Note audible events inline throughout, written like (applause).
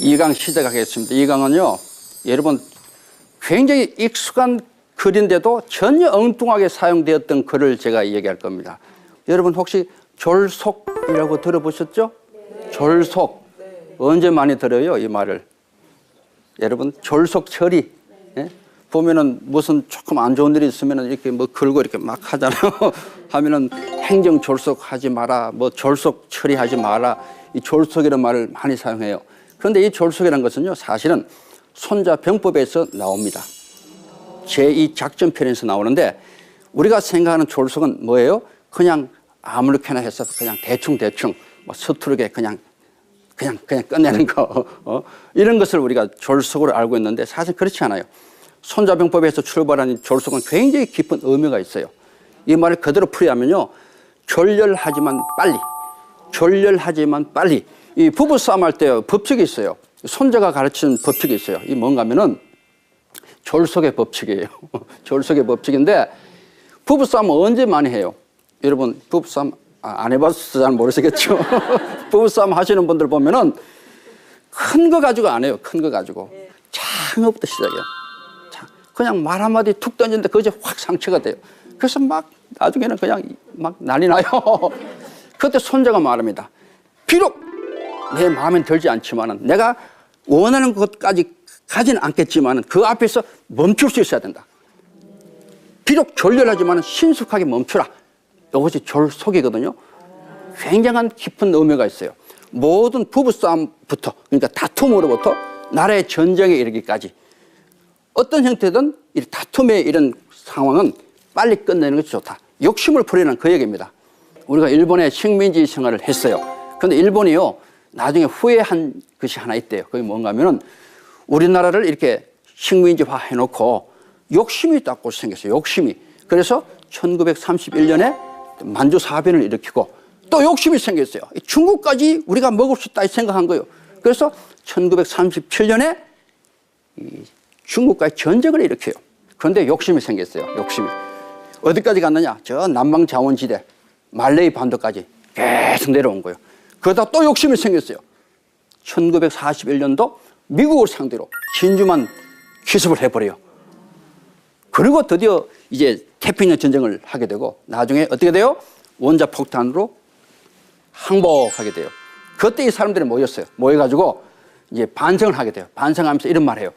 2강 시작하겠습니다. 2강은요, 여러분 굉장히 익숙한 글인데도 전혀 엉뚱하게 사용되었던 글을 제가 얘기할 겁니다. 여러분 혹시 졸속이라고 들어보셨죠? 졸속. 언제 많이 들어요, 이 말을? 여러분, 졸속 처리. 예? 보면은 무슨 조금 안 좋은 일이 있으면은 이렇게 뭐 걸고 이렇게 막 하잖아요. (laughs) 하면은 행정 졸속하지 마라, 뭐 졸속 처리하지 마라. 이 졸속이라는 말을 많이 사용해요. 그런데 이 졸속이라는 것은요, 사실은 손자병법에서 나옵니다. 제2 작전편에서 나오는데 우리가 생각하는 졸속은 뭐예요? 그냥 아무렇게나 해서 그냥 대충대충 뭐 서투르게 그냥 그냥 그냥 끝내는 거 어? 이런 것을 우리가 졸속으로 알고 있는데 사실 그렇지 않아요. 손자병법에서 출발한 이 졸속은 굉장히 깊은 의미가 있어요. 이 말을 그대로 풀이하면요, 졸렬하지만 빨리, 졸렬하지만 빨리. 이 부부 싸움 할 때 법칙이 있어요. 손자가 가르치는 법칙이 있어요. 이 뭔가면은 졸속의 법칙이에요. (laughs) 졸속의 법칙인데 부부싸움 언제 많이 해요? 여러분 부부싸움 아, 안 해봐서 잘 모르시겠죠. (laughs) 부부싸움 하시는 분들 보면은 큰 거 가지고 안 해요. 큰 거 가지고 작은 것부터 시작해요. 자, 그냥 말 한마디 툭 던지는데 그것이 확 상처가 돼요. 그래서 막 나중에는 그냥 막 난리 나요. (laughs) 그때 손자가 말합니다. 비록 내 마음에 들지 않지만은 내가 원하는 것까지 가지는 않겠지만은 그 앞에서 멈출 수 있어야 된다. 비록 졸렬하지만 신속하게 멈추라. 이것이 졸속이거든요. 굉장한 깊은 의미가 있어요. 모든 부부싸움부터, 그러니까 다툼으로부터 나라의 전쟁에 이르기까지 어떤 형태든 이 다툼의 이런 상황은 빨리 끝내는 것이 좋다. 욕심을 부리는 그 얘기입니다. 우리가 일본에 식민지 생활을 했어요. 그런데 일본이요, 나중에 후회한 것이 하나 있대요. 그게 뭔가 하면은 우리나라를 이렇게 식민지화 해놓고 욕심이 있다고 생겼어요. 욕심이. 그래서 1931년에 만주 사변을 일으키고 또 욕심이 생겼어요. 중국까지 우리가 먹을 수 있다 생각한 거예요. 그래서 1937년에 중국과의 전쟁을 일으켜요. 그런데 욕심이 생겼어요. 욕심이. 어디까지 갔느냐? 저 남방 자원지대, 말레이 반도까지 계속 내려온 거예요. 그러다 또 욕심이 생겼어요. 1941년도 미국을 상대로 진주만 기습을 해버려요. 그리고 드디어 이제 태평양 전쟁을 하게 되고 나중에 어떻게 돼요? 원자 폭탄으로 항복하게 돼요. 그때 이 사람들이 모였어요. 모여가지고 이제 반성을 하게 돼요. 반성하면서 이런 말 해요.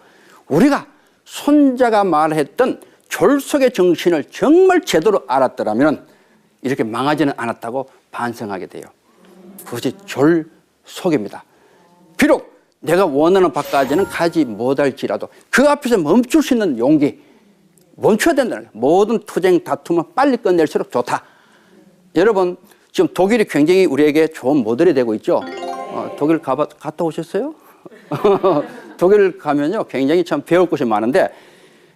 우리가 손자가 말했던 졸속의 정신을 정말 제대로 알았더라면 이렇게 망하지는 않았다고 반성하게 돼요. 그것이 졸속입니다. 비록 내가 원하는 바까지는 가지 못할지라도 그 앞에서 멈출 수 있는 용기, 멈춰야 된다는 거예요. 모든 투쟁 다툼은 빨리 끝낼수록 좋다. 여러분, 지금 독일이 굉장히 우리에게 좋은 모델이 되고 있죠. 어, 독일 가봐, 갔다 오셨어요? (laughs) 독일 가면요, 굉장히 참 배울 것이 많은데,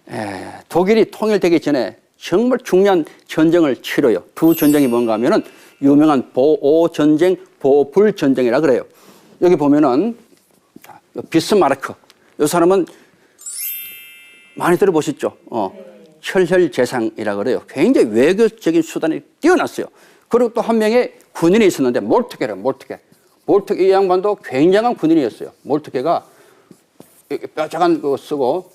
에, 독일이 통일되기 전에 정말 중요한 전쟁을 치러요. 두 전쟁이 뭔가 하면은 유명한 보오 전쟁, 보불 전쟁이라 그래요. 여기 보면은 비스마르크. 이 사람은 많이 들어보셨죠? 어, 철혈재상이라 그래요. 굉장히 외교적인 수단이 뛰어났어요. 그리고 또 한 명의 군인이 있었는데 몰트게라 몰트게. 몰트게 이 양반도 굉장한 군인이었어요. 몰트게가 뼈작한 거 쓰고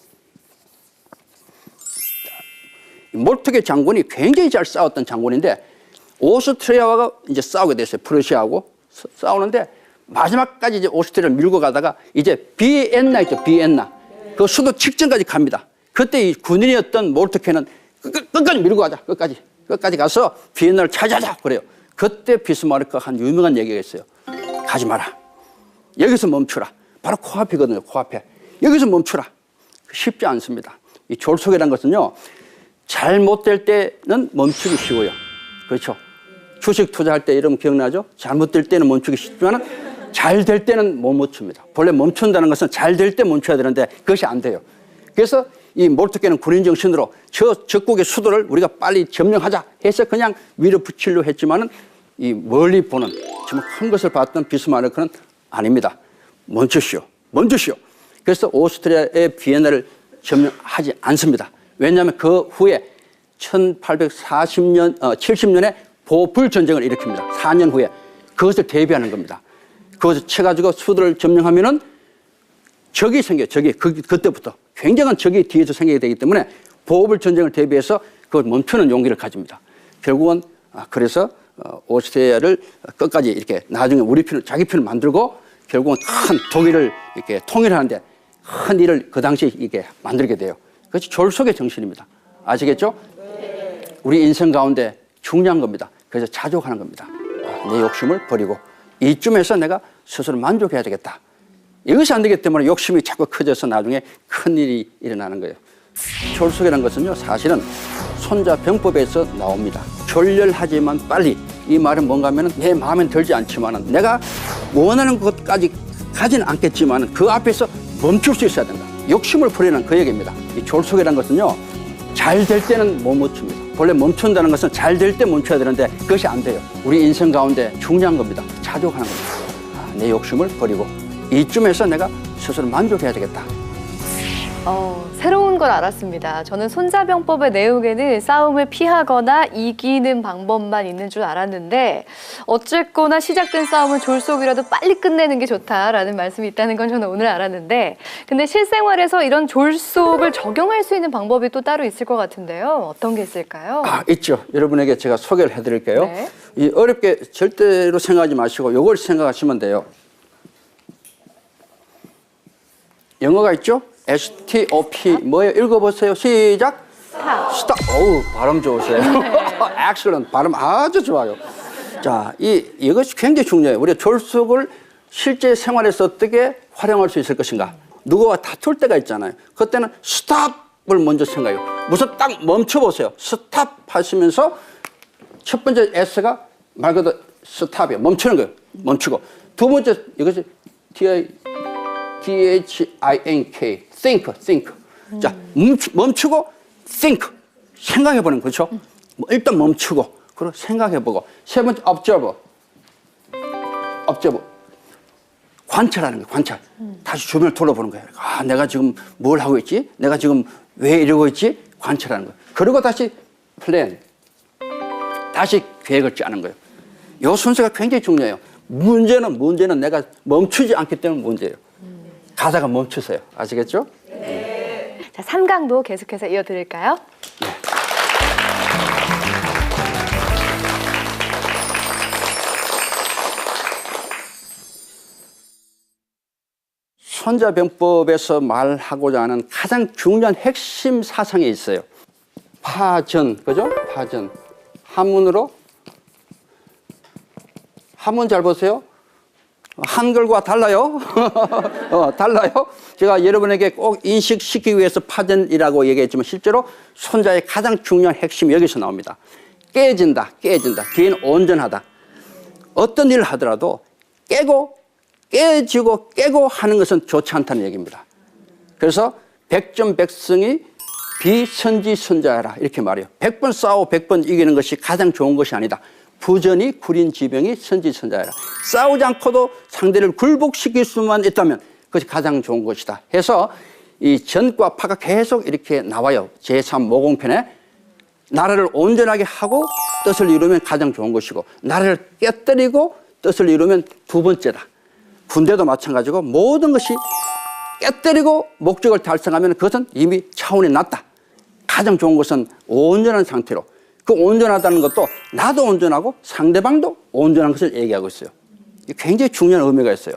몰트게 장군이 굉장히 잘 싸웠던 장군인데 오스트리아와 이제 싸우게 됐어요. 프러시아하고 싸우는데 마지막까지 이제 오스트리아를 밀고 가다가 이제 비엔나 있죠. 비엔나. 그 수도 직전까지 갑니다. 그때 이 군인이었던 몰트케는 끝, 끝까지 밀고 가자. 끝까지. 끝까지 가서 비엔나를 찾아자. 그래요. 그때 비스마르크가 한 유명한 얘기가 있어요. 가지 마라. 여기서 멈추라. 바로 코앞이거든요. 코앞에. 여기서 멈추라. 쉽지 않습니다. 이 졸속이라는 것은요. 잘못될 때는 멈추기 쉬워요. 그렇죠. 주식 투자할 때 이러면 기억나죠? 잘못될 때는 멈추기 쉽지만 잘 될 때는 못 멈춥니다. 본래 멈춘다는 것은 잘 될 때 멈춰야 되는데 그것이 안 돼요. 그래서 이 몰트게는 군인 정신으로 저 적국의 수도를 우리가 빨리 점령하자 해서 그냥 위로 붙이려 했지만은 이 멀리 보는 정말 큰 것을 봤던 비스마르크는 아닙니다. 멈추시오. 멈추시오. 그래서 오스트리아의 비엔나를 점령하지 않습니다. 왜냐하면 그 후에 1840년, 어, 70년에 보불 전쟁을 일으킵니다. 4년 후에 그것을 대비하는 겁니다. 그것을 쳐가지고 수도를 점령하면은 적이 생겨 적이 그, 그때부터 굉장한 적이 뒤에서 생기게 되기 때문에 보호불 전쟁을 대비해서 그걸 멈추는 용기를 가집니다. 결국은 아, 그래서 어, 오스트리아를 끝까지 이렇게 나중에 우리 편을 자기 편을 만들고 결국은 큰 독일을 이렇게 통일하는데 큰 일을 그 당시에 이게 만들게 돼요. 그것이 졸속의 정신입니다. 아시겠죠? 우리 인생 가운데 중요한 겁니다. 그래서 자족하는 겁니다. 아, 내 욕심을 버리고 이쯤에서 내가 스스로 만족해야 되겠다. 이것이 안 되기 때문에 욕심이 자꾸 커져서 나중에 큰 일이 일어나는 거예요. 졸속이라는 것은요, 사실은 손자병법에서 나옵니다. 졸렬하지만 빨리. 이 말은 뭔가 하면 내 마음에 들지 않지만 내가 원하는 것까지 가지는 않겠지만 그 앞에서 멈출 수 있어야 된다. 욕심을 버리는 그 얘기입니다. 이 졸속이라는 것은요, 잘 될 때는 못 멈춥니다. 원래 멈춘다는 것은 잘 될 때 멈춰야 되는데 그것이 안 돼요. 우리 인생 가운데 중요한 겁니다. 자족하는 겁니다. 아, 내 욕심을 버리고 이쯤에서 내가 스스로 만족해야 되겠다. 어, 새로운 걸 알았습니다. 저는 손자병법의 내용에는 싸움을 피하거나 이기는 방법만 있는 줄 알았는데 어쨌거나 시작된 싸움은 졸속이라도 빨리 끝내는 게 좋다라는 말씀이 있다는 건 저는 오늘 알았는데 근데 실생활에서 이런 졸속을 적용할 수 있는 방법이 또 따로 있을 것 같은데요. 어떤 게 있을까요? 아, 있죠. 여러분에게 제가 소개를 해드릴게요. 네. 이 어렵게 절대로 생각하지 마시고 이걸 생각하시면 돼요. 영어가 있죠? S-T-O-P 뭐예요? 읽어보세요. 시작. 스탑. 스탑. 어우, 발음 좋으세요. (laughs) 엑셀런. 발음 아주 좋아요. 자, 이, 이것이 굉장히 중요해요. 우리가 졸속을 실제 생활에서 어떻게 활용할 수 있을 것인가. 누구와 다툴 때가 있잖아요. 그때는 스탑을 먼저 생각해요. 무슨 딱 멈춰보세요. 스탑 하시면서 첫 번째 S가 말 그대로 스탑이에요. 멈추는 거예요. 멈추고. 두 번째, 이것이 T-I, T-H-I-N-K. think, think. 자, 멈추, 멈추 고 think. 생각해보는 거죠. 뭐 일단 멈추고, 그리고 생각해보고. 세 번째, observe. observe. 관찰하는 거예요, 관찰. 다시 주변을 돌아보는 거예요. 아, 내가 지금 뭘 하고 있지? 내가 지금 왜 이러고 있지? 관찰하는 거예요. 그리고 다시 플랜. 다시 계획을 짜는 거예요. 이 순서가 굉장히 중요해요. 문제는 문제는 내가 멈추지 않기 때문에 문제예요. 가다가 멈추세요. 아시겠죠? 자, 삼강도 계속해서 이어드릴까요? 손자병법에서 말하고자 하는 가장 중요한 핵심 사상이 있어요. 파전, 그죠? 파전. 한문으로 한문 잘 보세요. 한글과 달라요. (laughs) 어, 달라요. 제가 여러분에게 꼭 인식시키기 위해서 파전이라고 얘기했지만 실제로 손자의 가장 중요한 핵심이 여기서 나옵니다. 깨진다, 깨진다. 뒤에는 온전하다. 어떤 일을 하더라도 깨고 깨지고 깨고 하는 것은 좋지 않다는 얘기입니다. 그래서 백전백승이 비선지 선자라 이렇게 말해요. 백번 싸워 백번 이기는 것이 가장 좋은 것이 아니다. 부전이 구린 지병이 선지선자라. 싸우지 않고도 상대를 굴복시킬 수만 있다면 그것이 가장 좋은 것이다. 해서 이 전과 파가 계속 이렇게 나와요. 제3 모공편에 나라를 온전하게 하고 뜻을 이루면 가장 좋은 것이고 나라를 깨뜨리고 뜻을 이루면 두 번째다. 군대도 마찬가지고 모든 것이 깨뜨리고 목적을 달성하면 그것은 이미 차원이 낮다. 가장 좋은 것은 온전한 상태로 그 온전하다는 것도 나도 온전하고 상대방도 온전한 것을 얘기하고 있어요. 굉장히 중요한 의미가 있어요.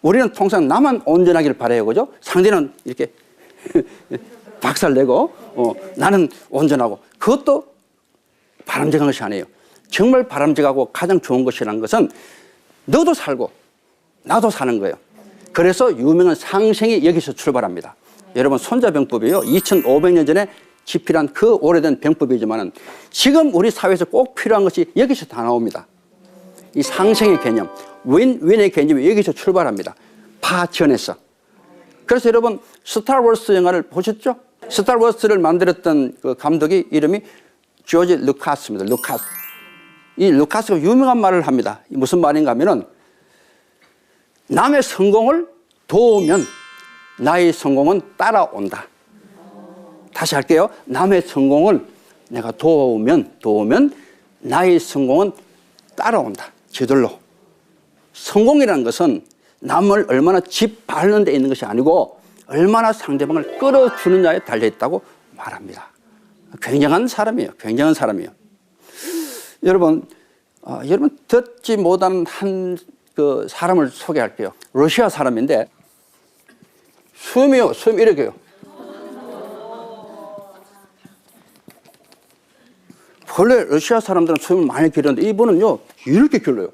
우리는 통상 나만 온전하기를 바래요, 그죠? 상대는 이렇게 (laughs) 박살내고 어, 나는 온전하고 그것도 바람직한 것이 아니에요. 정말 바람직하고 가장 좋은 것이라는 것은 너도 살고 나도 사는 거예요. 그래서 유명한 상생이 여기서 출발합니다. 여러분 손자병법이요. 2,500년 전에 집필한 그 오래된 병법이지만은 지금 우리 사회에서 꼭 필요한 것이 여기서 다 나옵니다. 이 상생의 개념, 윈윈의 개념이 여기서 출발합니다. 파전에서. 그래서 여러분 스타워스 영화를 보셨죠? 스타워스를 만들었던 그 감독이 이름이 조지 루카스입니다. 루카스. 이 루카스가 유명한 말을 합니다. 무슨 말인가 하면은 남의 성공을 도우면 나의 성공은 따라온다. 다시 할게요. 남의 성공을 내가 도우면, 도우면 나의 성공은 따라온다. 저절로. 성공이라는 것은 남을 얼마나 짓밟는 데 있는 것이 아니고 얼마나 상대방을 끌어주느냐에 달려 있다고 말합니다. 굉장한 사람이에요. 굉장한 사람이에요. 여러분, 어, 여러분 듣지 못하는 한그 사람을 소개할게요. 러시아 사람인데 숨이요, 숨 이렇게요. 원래 러시아 사람들은 숨을 많이 길었는데 이분은요 이렇게 길러요.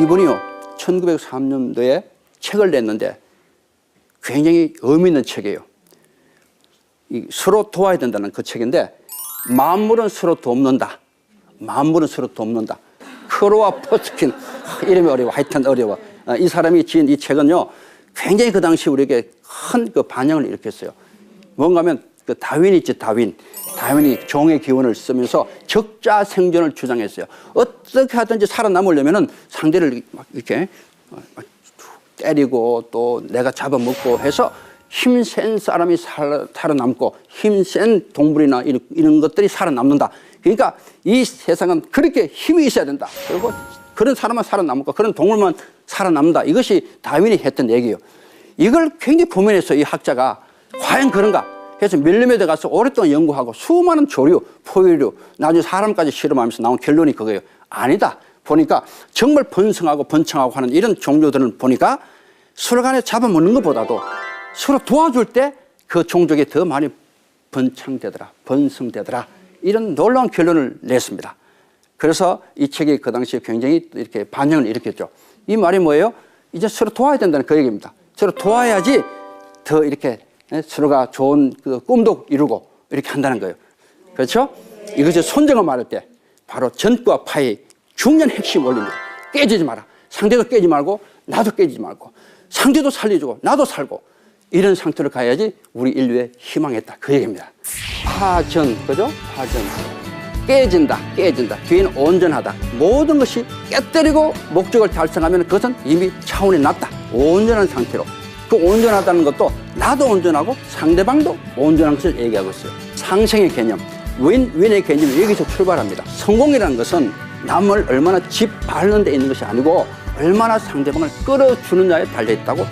이분이요 1903년도에 책을 냈는데 굉장히 의미 있는 책이에요. 이 서로 도와야 된다는 그 책인데 만물은 서로 돕는다. 만물은 서로 돕는다. 크로와 포스킨 (laughs) 이름이 어려워. 하여튼 어려워. 어, 이 사람이 지은 이 책은요 굉장히 그 당시 우리에게 큰 그 반영을 일으켰어요. 뭔가 하면 그 다윈 있지 다윈. 다윈이 종의 기원을 쓰면서 적자 생존을 주장했어요. 어떻게 하든지 살아남으려면은 상대를 막 이렇게 막 때리고 또 내가 잡아먹고 해서 힘센 사람이 살- 살아남고 힘센 동물이나 이런, 이런 것들이 살아남는다. 그러니까 이 세상은 그렇게 힘이 있어야 된다. 그리고 그런 사람만 살아남고 그런 동물만 살아남는다. 이것이 다윈이 했던 얘기예요. 이걸 굉장히 고민했어요. 이 학자가 과연 그런가? 그래서 밀림에도 가서 오랫동안 연구하고 수많은 조류, 포유류, 나중에 사람까지 실험하면서 나온 결론이 그거예요. 아니다. 보니까 정말 번성하고 번창하고 하는 이런 종류들을 보니까 서로 간에 잡아먹는 것보다도 서로 도와줄 때 그 종족이 더 많이 번창되더라, 번성되더라. 이런 놀라운 결론을 냈습니다. 그래서 이 책이 그 당시에 굉장히 이렇게 반영을 일으켰죠. 이 말이 뭐예요? 이제 서로 도와야 된다는 그 얘기입니다. 서로 도와야지 더 이렇게 예, 서로가 좋은 그 꿈도 이루고 이렇게 한다는 거예요. 그렇죠? 이것이 손정을 말할 때 바로 전과 파의 중요한 핵심 원리입니다. 깨지지 마라. 상대도 깨지 말고 나도 깨지지 말고 상대도 살려주고 나도 살고 이런 상태로 가야지 우리 인류의 희망했다. 그 얘기입니다. 파전, 그죠? 파전. 깨진다, 깨진다. 뒤에는 온전하다. 모든 것이 깨뜨리고 목적을 달성하면 그것은 이미 차원이 낮다. 온전한 상태로. 그 온전하다는 것도 나도 온전하고 상대방도 온전한 것을 얘기하고 있어요. 상생의 개념, 윈, 윈의 개념이 여기서 출발합니다. 성공이라는 것은 남을 얼마나 짓밟는 데 있는 것이 아니고 얼마나 상대방을 끌어주느냐에 달려있다고.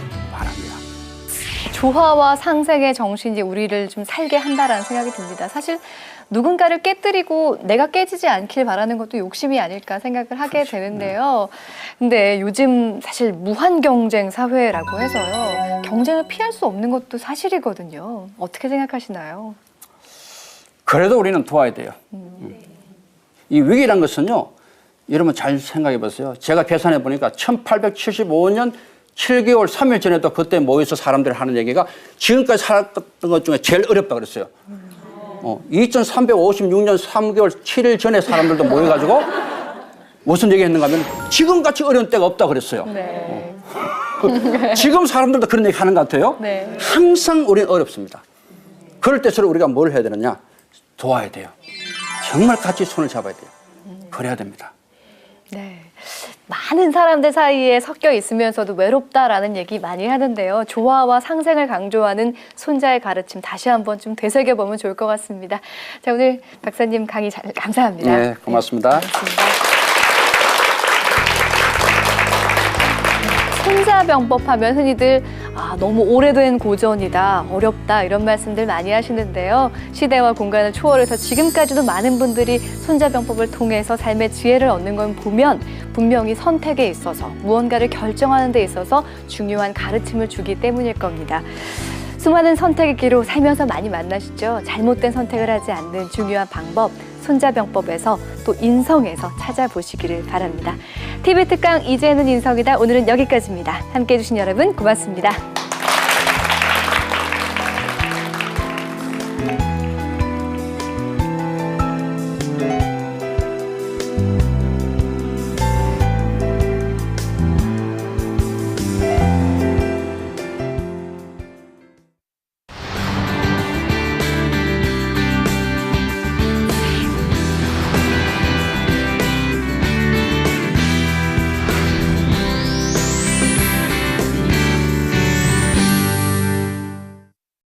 조화와 상생의 정신이 우리를 좀 살게 한다라는 생각이 듭니다. 사실 누군가를 깨뜨리고 내가 깨지지 않길 바라는 것도 욕심이 아닐까 생각을 하게 되는데요. 근데 요즘 사실 무한 경쟁 사회라고 해서요. 경쟁을 피할 수 없는 것도 사실이거든요. 어떻게 생각하시나요? 그래도 우리는 도와야 돼요. 음. 이 위기란 것은요, 여러분 잘 생각해 보세요. 제가 계산해 보니까 1875년 7개월 3일 전에도 그때 모여서 사람들이 하는 얘기가 지금까지 살았던 것 중에 제일 어렵다 그랬어요. 어, 2356년 3개월 7일 전에 사람들도 모여가지고 무슨 얘기 했는가 하면 지금같이 어려운 때가 없다 그랬어요. 네. 지금 사람들도 그런 얘기 하는 것 같아요. 네. 항상 우리는 어렵습니다. 그럴 때처럼 우리가 뭘 해야 되느냐? 도와야 돼요. 정말 같이 손을 잡아야 돼요. 그래야 됩니다. 네. 많은 사람들 사이에 섞여 있으면서도 외롭다라는 얘기 많이 하는데요. 조화와 상생을 강조하는 손자의 가르침 다시 한번 좀 되새겨보면 좋을 것 같습니다. 자, 오늘 박사님 강의 잘, 감사합니다. 네, 고맙습니다. 고맙습니다. 손자병법 하면 흔히들 아, 너무 오래된 고전이다, 어렵다 이런 말씀들 많이 하시는데요. 시대와 공간을 초월해서 지금까지도 많은 분들이 손자병법을 통해서 삶의 지혜를 얻는 건 보면 분명히 선택에 있어서 무언가를 결정하는 데 있어서 중요한 가르침을 주기 때문일 겁니다. 수많은 선택의 길로 살면서 많이 만나시죠. 잘못된 선택을 하지 않는 중요한 방법, 손자병법에서 또 인성에서 찾아보시기를 바랍니다. TV 특강 이제는 인성이다. 오늘은 여기까지입니다. 함께 해 주신 여러분 고맙습니다.